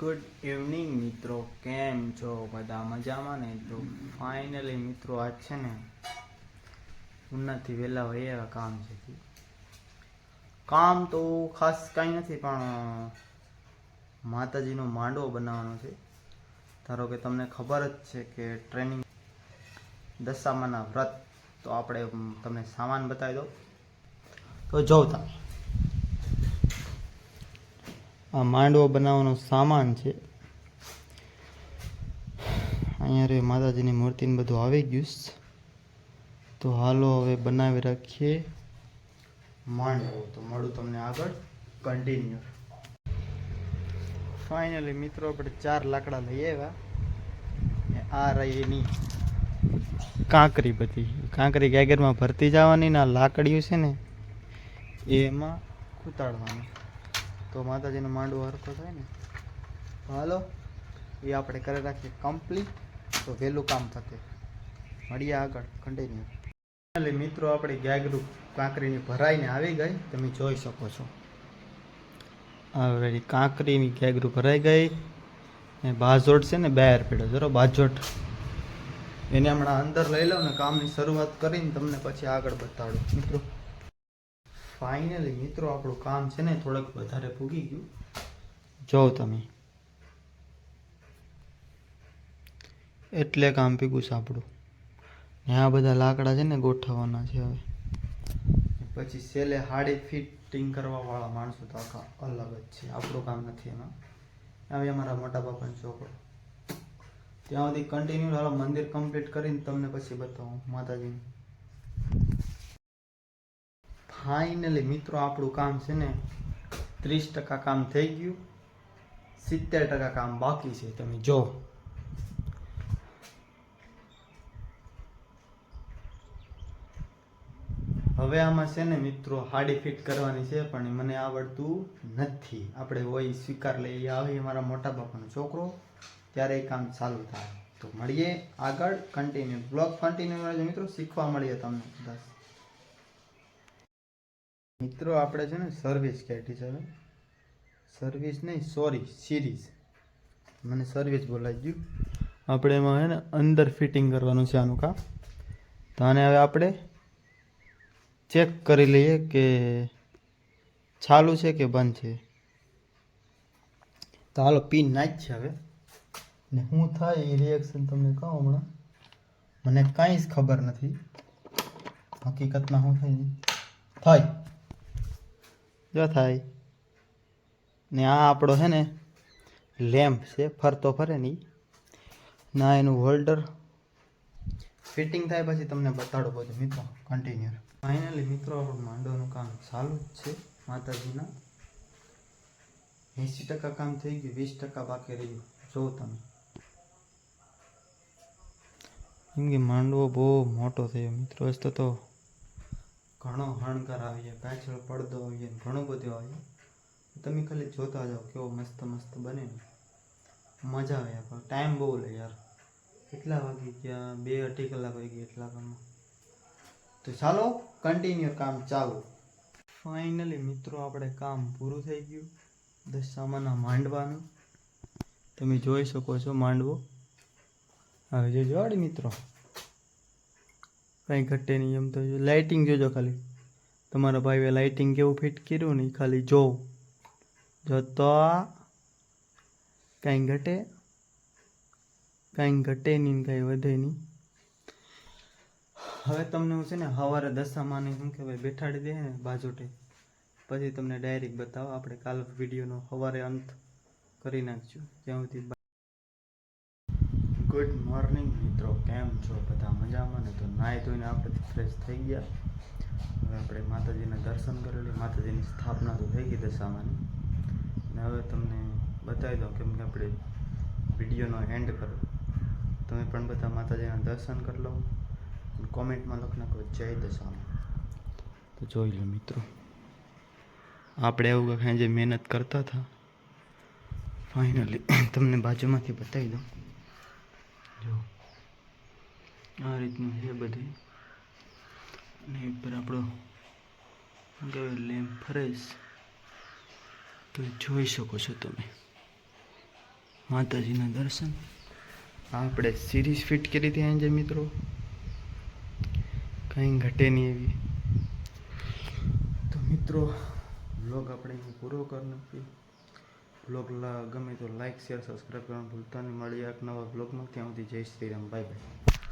Good evening મિત્રો. કેમ છો? બધા મજામાં ને? તો ફાઇનલી મિત્રો, આજ છે ને ઉનાથી વહેલા હોય એવા કામ છે. કામ તો ખાસ કાંઈ નથી, પણ માતાજીનો માંડવો બનાવવાનો છે. ધારો કે તમને ખબર જ છે કે ટ્રેનિંગ દશામાના વ્રત, તો આપણે તમને સામાન બતાવી દો તો જોઉં તમે. આ માંડવો બનાવવાનો સામાન છે. અહીંયા રે માતાજીની મૂર્તિને બધું આવી ગયું. તો હાલો હવે બનાવી રાખીએ માંડવો. તો મળું તમને આગળ કન્ટિન્યુ ફાઇનલી મિત્રો, આપણે ચાર લાકડા લઈ આવ્યા. આ રહી એની કાંકરી બધી. કાંકરી ગેગરમાં ભરતી જવાની ને આ લાકડીઓ છે ને, એમાં કૂતાડવાની. તો માતાજીનો માંડવો હરખો થાય ને? હાલો, એ આપણે કરી રાખીએ કમ્પ્લીટ તો વહેલું કામ થશે મળીએ આગળ કન્ટિન્યુ એટલે મિત્રો, આપણી ગેગરું કાંકરીની ભરાઈને આવી ગઈ. તમે જોઈ શકો છો. હવે કાંકરીની ગેગરું ભરાઈ ગઈ. ને બાજોટ છે ને બેર પીડો જરો બાજોટ એને હમણાં અંદર લઈ લઉં ને કામની શરૂઆત કરીને તમને પછી આગળ બતાડું. મિત્રો. ફાઇનલી મિત્રો આપણું કામ છે ને થોડુંક વધારે પૂગી ગયું. જો તમે. એટલે કામ પીગું છે આપણું. ને આ બધા લાકડા છે ને ગોઠવવાના છે હવે. પછી સેલે હાડી ફિટિંગ કરવાવાળા માણસો તો આખા અલગ જ છે. આપણું કામ નથી એમાં. હવે અમારા મોટા બાપાનો છોકરો. ત્યાં સુધી કન્ટિન્યુ હાલો મંદિર કમ્પ્લીટ કરીને તમને પછી બતાવું. માતાજીનું. ફાઇનલી મિત્રો આપણું કામ છે ને ત્રીસ ટકા કામ થઈ ગયું. સિત્તેર ટકા કામ બાકી છે. તમે જો. હવે આમાં છે ને મિત્રો હાડી ફિટ કરવાની છે, પણ મને આવડતું નથી. આપણે હોય સ્વીકાર લઈએ આવે મારા મોટા બાપાનો છોકરો, ત્યારે એ કામ ચાલુ થાય. તો મળીએ આગળ. કન્ટિન્યુ બ્લોગ કન્ટિન્યુ મિત્રો. શીખવા મળીએ તમને. બસ. મિત્રો, આપણે છે ને સર્વિસ કહેતી છે સર્વિસ નહીં સોરી સિરીઝ મને સર્વિસ બોલાવી ગયું આપણે એમાં છે ને અંદર ફિટિંગ કરવાનું છે આનું કામ. તો આને હવે આપણે ચેક કરી લઈએ કે ચાલુ છે કે બંધ છે. તો હાલો, પિન નાખ છે હવે. ને હું થાય એ રિએક્શન તમને કહું હમણાં. મને કાંઈ જ ખબર નથી. હકીકતમાં હું થઈ થાય. જો થાય. ને આ આપણો છે ને લેમ્પ છે, ફરતો ફરે નહીં ના એનું હોલ્ડર ફિટિંગ થાય પછી તમને બતાડો બધું મિત્રો કન્ટિન્યુ ફાઇનલી મિત્રો, આપણું માંડવાનું કામ ચાલુ જ છે, માતાજીના. એંસી ટકા કામ થઈ ગયું, વીસ ટકા બાકી રહ્યું. જોવો તમે. કેમ કે માંડવો બહુ મોટો થયો મિત્રો તો ઘણો હણકાર આવીએ પાછળ પડદો આવીએ જાય ઘણું બધું આવીએ. તમે ખાલી જોતા જાઓ કેવો મસ્ત મસ્ત બને મજા આવે પણ ટાઈમ બહુ લે યાર. કેટલા વાગી ગયા? બે અઢી કલાક વાગી ગયા એટલા કામમાં. તો ચાલો કન્ટિન્યુ કામ ચાલુ. ફાઇનલી મિત્રો, આપણે કામ પૂરું થઈ ગયું. દશામાના માંડવાનું. તમે જોઈ શકો છો માંડવો. હવે જોજો મિત્રો. કંઈ ઘટે નહીં એમ તો લાઇટિંગ જોજો ખાલી. તમારા ભાઈએ લાઇટિંગ કેવું ફિટ કર્યું ને ખાલી જો. તો કાંઈ ઘટે. કાંઈ ઘટે નહીં કાંઈ વધે નહીં. હવે તમને હું છે ને સવારે દશામાને શું કહેવાય, બેઠાડી દે ને બાજુટે. પછી તમને ડાયરેક્ટ બતાવો, આપણે કાલ વિડીયોનો સવારે અંત કરી નાખશું. જ્યાંથી ગુડ મોર્નિંગ મિત્રો, કેમ છો? નાહી ધોઈને આપણે ફ્રેશ થઈ ગયા. હવે આપણે માતાજીના દર્શન કરેલી માતાજીની સ્થાપના તો થઈ ગઈ દશામાની. અને હવે તમને બતાવી દઉં કેમ કે આપણે વિડીયોનો એન્ડ કરો. તમે પણ બધા માતાજીના દર્શન કરી લો. કોમેન્ટમાં લખ નાખો, જય દશામાં. તો જોઈ લો મિત્રો, આપણે એવું કાંઈ જે મહેનત કરતા હતા ફાઇનલી તમને બાજુમાંથી બતાવી દઉં. જો. આ રીતનું છે બધું. અને ઉપર આપણો કહેવાય લેમ્પ ફરેશ તો જોઈ શકો છો તમે. માતાજીના દર્શન. આપણે સિરીઝ ફિટ કરી હતી આજે મિત્રો. કંઈ ઘટે નહીં એવી. તો મિત્રો બ્લોગ આપણે અહીં પૂરો કરી નાખીએ. બ્લોગ ગમે તો લાઈક શેર સબસ્ક્રાઈબ કરવાનું ભૂલતા નહીં. મળીએ એક નવા બ્લોગમાં ત્યાં સુધી જય શ્રી રામ. Bye bye